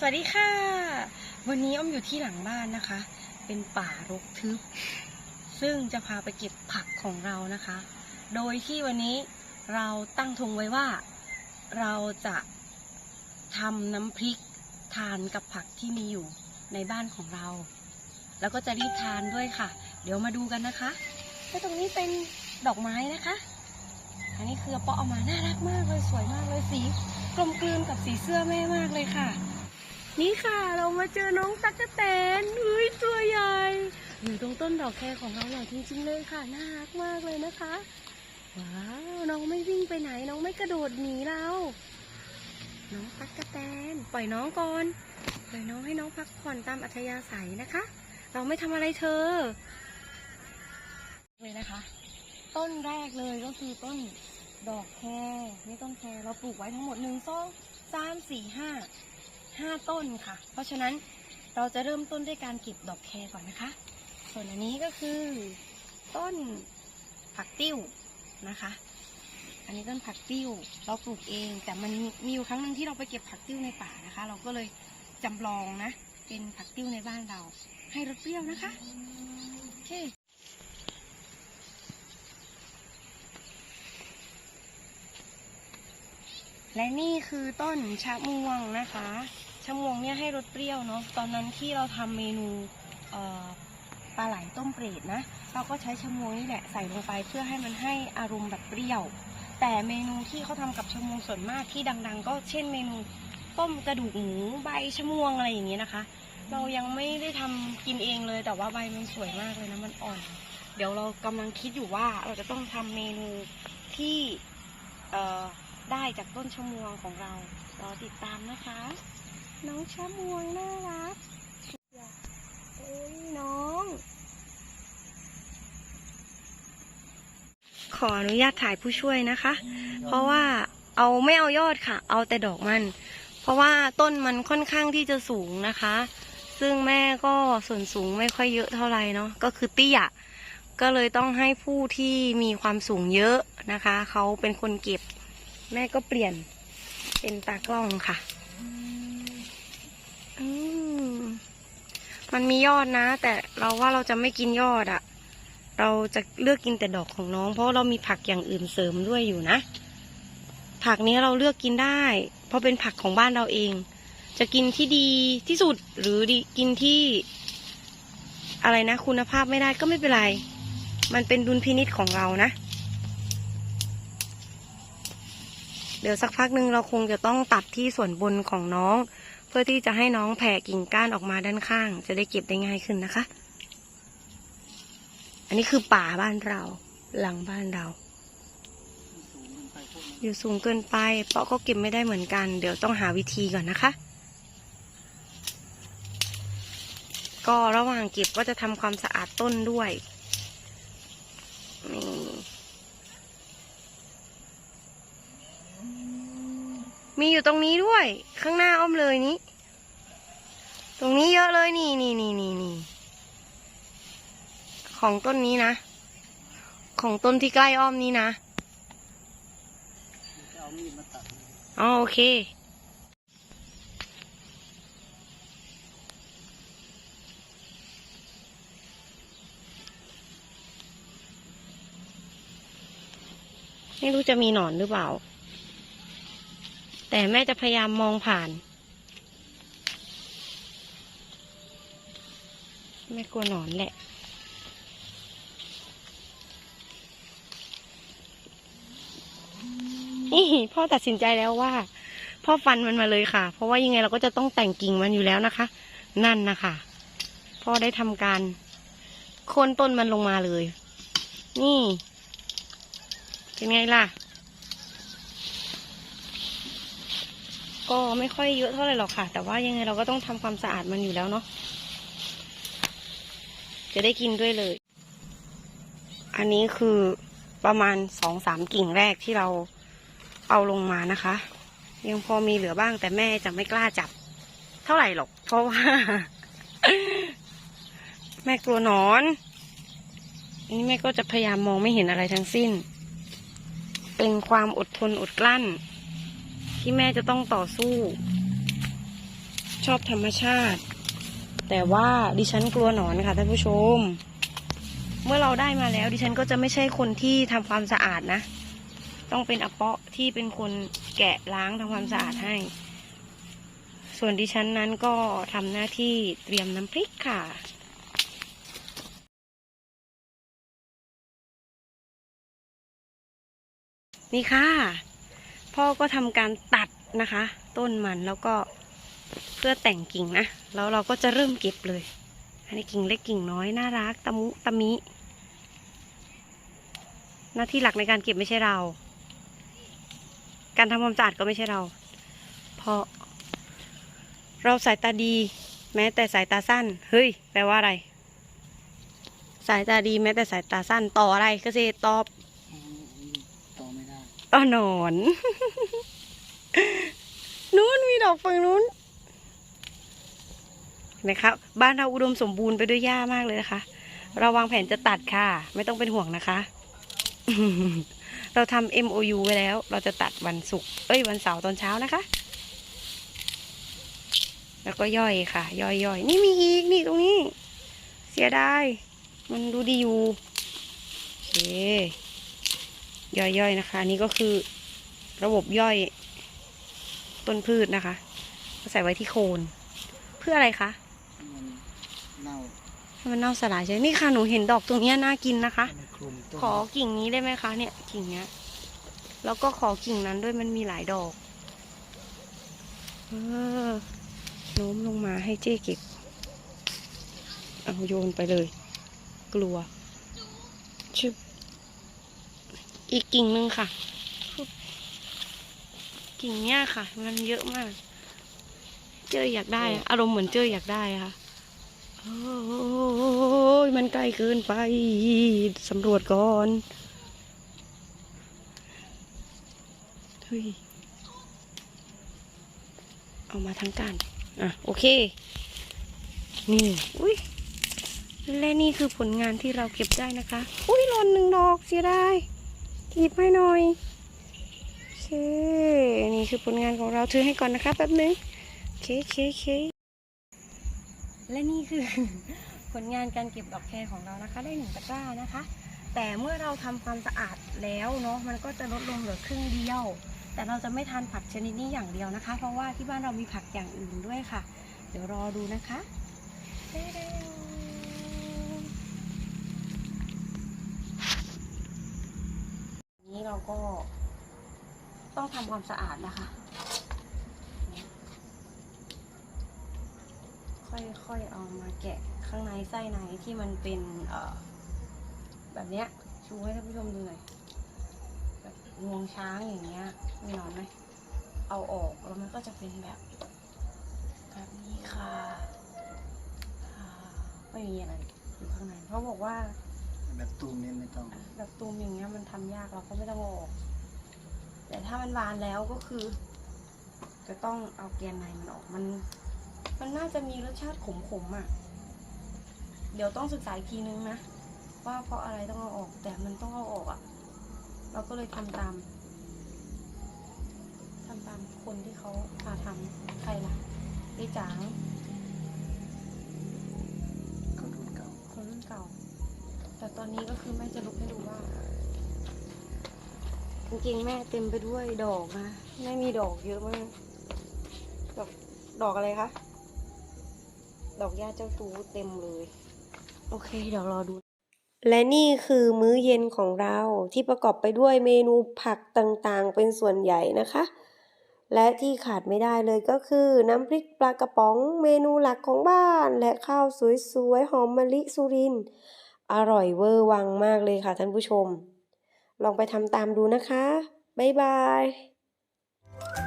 สวัสดีค่ะ วันนี้อ้อมอยู่ที่หลังบ้านนะคะ เป็นป่ารกทึบ ซึ่งจะพาไปเก็บผักของเรานะคะ โดยที่วันนี้เราตั้งธงไว้ว่า เราจะทำน้ำพริกทานกับผักที่มีอยู่ในบ้านของเรา แล้วก็จะรีบทานด้วยค่ะ เดี๋ยวมาดูกันนะคะแล้วตรงนี้เป็นดอกไม้นะคะ อันนี้คือปอเอามาน่ารักมากเลยสวยมากเลยสีกลมกลืนกับสีเสื้อแม่มากเลยค่ะ นี่ค่ะเรามาเจอน้องตั๊กแตนอุ้ยตัวใหญ่อยู่ตรงต้นดอกแครของเราหน่อยจริงๆเลยค่ะน่ารักมากเลยนะคะว้าวน้องไม่วิ่งไปไหนน้องไม่กระโดดหนีเรา น้องตั๊กแตนปล่อยน้องก่อนปล่อยน้องให้น้องพักผ่อนตามอัธยาศัยนะคะ เราไม่ทำอะไรเธอเลยนะคะ ต้นแรกเลยก็คือต้นดอกแครนี่ต้นแครเราปลูกไว้ทั้งหมดหนึ่งสองสามสี่ห้า ห้าต้นค่ะ เพราะฉะนั้นเราจะเริ่มต้นด้วยการเก็บดอกแครก่อนนะคะ ส่วนอันนี้ก็คือต้นผักติ้วนะคะ อันนี้ต้นผักติ้วเราปลูกเองแต่มันมีอยู่ครั้งหนึ่งที่เราไปเก็บผักติ้วในป่านะคะ เราก็เลยจำลองนะ เป็นผักติ้วในบ้านเรา ให้รสเปรี้ยวนะคะโอเคและนี่คือต้นชะมวงนะคะ ชะมวงเนี่ยให้รสเปรี้ยวเนาะตอนนั้นที่เราทำเมนูปลาไหลต้มเปรตนะ เราก็ใช้ชะมวงนี่แหละใส่ลงไปเพื่อให้มันให้อารมณ์แบบเปรี้ยว แต่เมนูที่เขาทำกับชะมวงส่วนมากที่ดัง ๆ ก็เช่นเมนูต้มกระดูกหมูใบชะมวงอะไรอย่างเงี้ยนะคะ เรายังไม่ได้ทำกินเองเลย แต่ว่าใบมันสวยมากเลยนะมันอ่อน เดี๋ยวเรากำลังคิดอยู่ว่าเราจะต้องทำเมนูที่ได้จากต้นชะมวงของเรารอติดตามนะคะ น้องชะมวงน่ารักเอ้ยน้อง ขออนุญาตถ่ายผู้ช่วยนะคะ เพราะว่าเอาไม่เอายอดค่ะ เอาแต่ดอกมัน เพราะว่าต้นมันค่อนข้างที่จะสูงนะคะ ซึ่งแม่ก็ส่วนสูงไม่ค่อยเยอะเท่าไหร่เนาะก็คือเตี้ยก็เลยต้องให้ผู้ที่มีความสูงเยอะนะคะ เขาเป็นคนเก็บ แม่ก็เปลี่ยนเป็นตากล้องค่ะอืม มันมียอดนะ แต่เราว่าเราจะไม่กินยอดอะเราจะเลือกกินแต่ดอกของน้อง เพราะเรามีผักอย่างอื่นเสริมด้วยอยู่นะ ผักนี้เราเลือกกินได้ เพราะเป็นผักของบ้านเราเอง จะกินที่ดีที่สุดหรือกินที่ อะไรนะ คุณภาพไม่ได้ก็ไม่เป็นไร มันเป็นดุลพินิษของเรานะเดี๋ยวสักพักหนึ่งเราคงจะต้องตัดที่ส่วนบนของน้อง เพื่อที่จะให้น้องแผ่กิ่งก้านออกมาด้านข้าง จะได้เก็บได้ง่ายขึ้นนะคะ อันนี้คือป่าบ้านเรา หลังบ้านเรา อยู่สูงเกินไปเปาะก็เก็บไม่ได้เหมือนกัน เดี๋ยวต้องหาวิธีก่อนนะคะ ก็ระหว่างเก็บก็จะทำความสะอาดต้นด้วยนี่ มีอยู่ตรงนี้ด้วย ข้างหน้าอ้อมเลยนี้ ตรงนี้เยอะเลยนี่นี่นี่นี่นี่ของต้นนี้นะ ของต้นที่ใกล้อ้อมนี้นะอ๋อโอเคไม่รู้จะมีหนอนหรือเปล่า แต่แม่จะพยายามมองผ่าน แม่กลัวหนอนแหละ นี่พ่อตัดสินใจแล้วว่า พ่อฟันมันมาเลยค่ะ เพราะว่ายังไงเราก็จะต้องแต่งกิ่งมันอยู่แล้วนะคะ นั่นนะคะ พ่อได้ทำการโค่นต้นมันลงมาเลย นี่ เป็นไงล่ะ ก็ไม่ค่อยเยอะเท่าไหร่หรอกค่ะ แต่ว่ายังไงเราก็ต้องทำความสะอาดมันอยู่แล้วเนาะจะได้กินด้วยเลย อันนี้คือประมาณสองสามกิ่งแรกที่เราเอาลงมานะคะ ยังพอมีเหลือบ้างแต่แม่จะไม่กล้าจับ เท่าไหร่หรอก เพราะว่า แม่กลัวนอนอันนี้แม่ก็จะพยายามมองไม่เห็นอะไรทั้งสิ้น เป็นความอดทนอดกลั้น ที่แม่จะต้องต่อสู้ ชอบธรรมชาติ แต่ว่าดิฉันกลัวหนอนค่ะท่านผู้ชม เมื่อเราได้มาแล้ว ดิฉันก็จะไม่ใช่คนที่ทำความสะอาดนะ ต้องเป็นอเปาะที่เป็นคนแกะล้างทำความสะอาดให้ ส่วนดิฉันนั้นก็ทำหน้าที่เตรียมน้ำพริกค่ะนี่ค่ะ พ่อก็ทำการตัดนะคะ ต้นมันแล้วก็เพื่อแต่งกิ่งนะ แล้วเราก็จะเริ่มเก็บเลย อันนี้กิ่งเล็กกิ่งน้อย น่ารักตะมุตะมิ หน้าที่หลักในการเก็บไม่ใช่เรา การทำความสะอาดก็ไม่ใช่เรา เพราะ เราสายตาดี แม้แต่สายตาสั้น เฮ้ย แปลว่าอะไร สายตาดีแม้แต่สายตาสั้น ต่ออะไรเกษตรตอบต่อไม่ ได้อ๋อหนอน นู้นมีดอกฝั่งนู้นเห็นไหมครับ บ้านเราอุดมสมบูรณ์ไปด้วยหญ้ามากเลยนะคะ เราวางแผนจะตัดค่ะ ไม่ต้องเป็นห่วงนะคะ เราทำ MOU ไว้แล้ว เราจะตัดวันศุกร์เอ้ยวันเสาร์ตอนเช้านะคะ แล้วก็ย่อยค่ะ ย่อยย่อยนี่มีอีกนี่ตรงนี้ เสียดายมันดูดีอยู่โอเค ย่อยๆนะคะอันนี่ก็คือระบบย่อยต้นพืชนะคะก็ใส่ไว้ที่โคน เพื่ออะไรคะมันเน่าให้มันเน่าสลายใช่ไหมนี่ค่ะหนูเห็นดอกตรงเนี้ยน่ากินนะคะมันคลุมต้นขอกิ่งนี้ได้ไหมคะ เนี่ยกิ่งเนี้ย แล้วก็ขอกิ่งนั้นด้วยมันมีหลายดอกเออโน้มลงมาให้เจ๊เก็บเอาโยนไปเลย กลัวชึบ อีกกิ่งหนึ่งค่ะ กิ่งเนี้ยค่ะ มันเยอะมาก เจ้ยอยากได้ อารมณ์เหมือนเจ้ยอยากได้ค่ะ โอ้ยมันใกล้เกินไป สำรวจก่อนเฮ้ยเอามาทั้งการอะ โอเค นี่ อุ้ยและนี่คือผลงานที่เราเก็บได้นะคะ อุ้ยหล่นหนึ่งดอกเสียดาย หยิบให้หน่อยโอเคนี่คือผลงานของเราถือให้ก่อนนะคะแป๊บนึงโอเคโอเคโอเคและนี่คือ ผลงานการเก็บดอกแครของเรานะคะ ได้หนึ่งตะกร้านะคะ แต่เมื่อเราทำความสะอาดแล้วเนาะมันก็จะลดลงเหลือครึ่งเดียว แต่เราจะไม่ทานผักชนิดนี้อย่างเดียวนะคะ เพราะว่าที่บ้านเรามีผักอย่างอื่นด้วยค่ะ เดี๋ยวรอดูนะคะเด้ ก็ต้องทำความสะอาดนะคะ ค่อยๆเอามาแกะข้างในไส้ในที่มันเป็นแบบเนี้ยชูให้ท่านผู้ชมดูหน่อยแบบงวงช้างอย่างเงี้ยมีนอนไหมเอาออกแล้วมันก็จะเป็นแบบ แบบนี้ค่ะไม่มีอะไรอยู่ข้างในเขาบอกว่า แบบตูมเนี่ยไม่ต้อง แบบตูมอย่างเงี้ยมันทำยากเราก็ไม่ต้องเอาออก แต่ถ้ามันบานแล้วก็คือ จะต้องเอาแกนในมันออกมัน มันน่าจะมีรสชาติขมๆอะ เดี๋ยวต้องศึกษาอีกทีนึงนะว่าเพราะอะไรต้องเอาออก แต่มันต้องเอาออกอะ เราก็เลยทำตามทำตามคนที่เขาพาทำใครล่ะไอ้จางก็รุ่นเก่า คนรุ่นเก่า แต่ตอนนี้ก็คือแม่จะลุกให้ดูว่ากางเกงแม่เต็มไปด้วยดอกนะแม่มีดอกเยอะมาก ดอกดอกอะไรคะ ดอกหญ้าเจ้าตูเต็มเลย โอเค เดี๋ยวรอดู และนี่คือมื้อเย็นของเราที่ประกอบไปด้วยเมนูผักต่างๆ เป็นส่วนใหญ่นะคะ และที่ขาดไม่ได้เลยก็คือน้ำพริกปลากระป๋องเมนูหลักของบ้าน และข้าวสวยๆหอมมะลิสุรินทร์ อร่อยเวอร์วังมากเลยค่ะท่านผู้ชม ลองไปทำตามดูนะคะ บ๊ายบาย